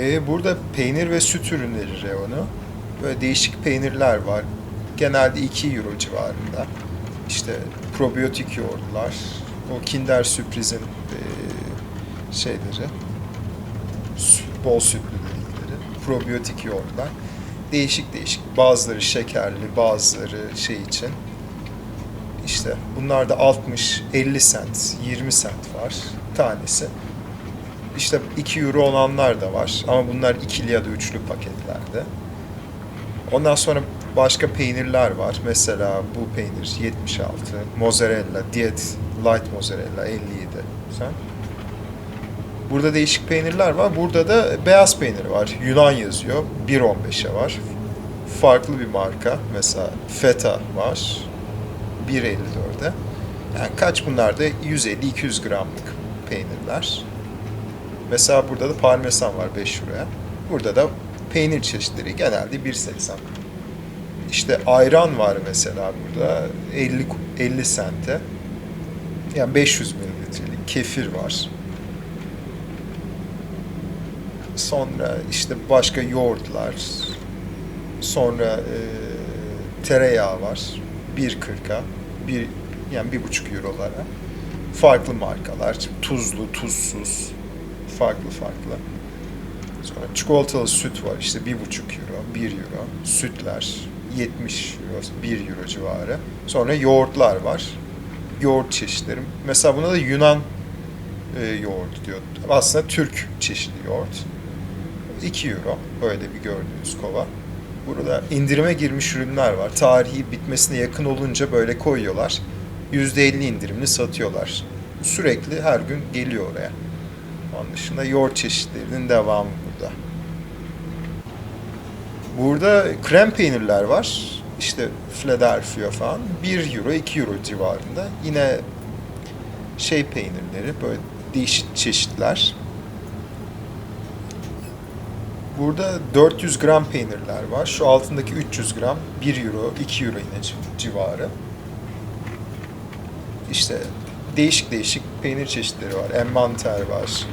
E, burada peynir ve süt ürünleri reyonu. Böyle değişik peynirler var. Genelde 2 euro civarında. İşte probiyotik yoğurtlar, o Kinder Sürpriz'in e, şeyleri, bol sütlü dedikleri, probiyotik yoğurtlar. Değişik değişik. Bazıları şekerli, bazıları şey için. İşte bunlar da 60, 50 sent, 20 sent var tanesi. İşte 2 euro olanlar da var ama bunlar ikili ya da üçlü paketlerde. Ondan sonra başka peynirler var. Mesela bu peynir 76, mozzarella, diyet light mozzarella 57. Sen? Burada değişik peynirler var. Burada da beyaz peynir var. Yunan yazıyor. 1.15'e var. Farklı bir marka. Mesela feta var. 1.54'e. Yani kaç bunlar da 150-200 gramlık peynirler. Mesela burada da parmesan var 5 euroya. Burada da peynir çeşitleri genelde 1.80. İşte ayran var mesela burada 50 50 sente. Yani 500 mililitrelik kefir var. Sonra işte başka yoğurtlar. Sonra e, tereyağı var. 1.40'a. Bir, yani 1.5 eurolara. Farklı markalar. Tuzlu, tuzsuz. Farklı farklı. Sonra çikolatalı süt var işte 1,5 euro, 1 euro. Sütler 70 euro, 1 euro civarı. Sonra yoğurtlar var. Yoğurt çeşitleri. Mesela buna da Yunan e, yoğurt diyor. Aslında Türk çeşidi yoğurt. 2 euro. Öyle bir gördüğünüz kova. Burada indirime girmiş ürünler var. Tarihi bitmesine yakın olunca böyle koyuyorlar. %50 indirimli satıyorlar. Sürekli her gün geliyor oraya. Onun dışında yoğurt çeşitlerinin devamı burada. Burada krem peynirler var. İşte Philadelphia falan. 1 euro, 2 euro civarında. Yine şey peynirleri, böyle değişik çeşitler. Burada 400 gram peynirler var. Şu altındaki 300 gram 1 euro, 2 euro yine civ- civarı. İşte değişik değişik peynir çeşitleri var. Emmental var.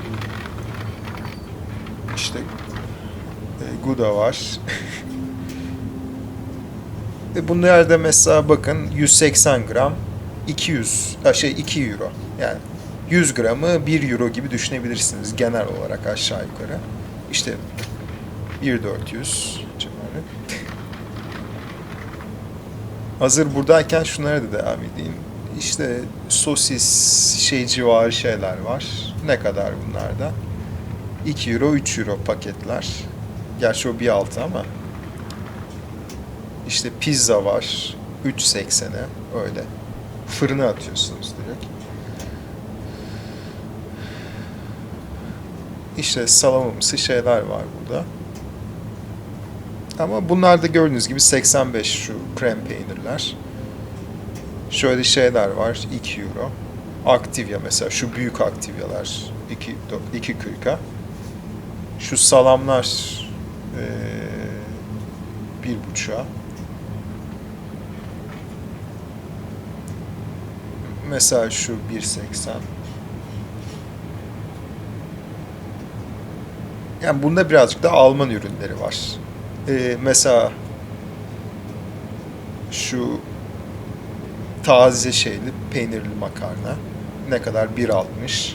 İşte e, Gouda var. Ve bunlar da mesela bakın 180 gram 200 ha şey 2 euro. Yani 100 gramı 1 euro gibi düşünebilirsiniz genel olarak aşağı yukarı. İşte 1400 civarı. Hazır buradayken şunlara da devam edeyim. İşte sosis şey civarı şeyler var. Ne kadar bunlarda? 2 euro, 3 euro paketler. Gerçi o 1.6 ama. İşte pizza var. 3.80'e öyle. Fırına atıyorsunuz direkt. İşte salamımsı şeyler var burada. Ama bunlar da gördüğünüz gibi 85 şu krem peynirler. Şöyle şeyler var 2 euro. Activia mesela şu büyük Activia'lar 2 2.40'a. Şu salamlar bir buçuğa. Mesela şu 1.80. Yani bunda birazcık da Alman ürünleri var. Ee, mesela şu taze şeyli peynirli makarna. Ne kadar? 1.60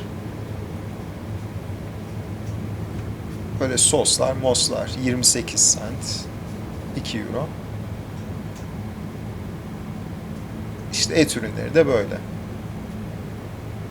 böyle soslar moslar 28 cent 2 euro. İşte et ürünleri de böyle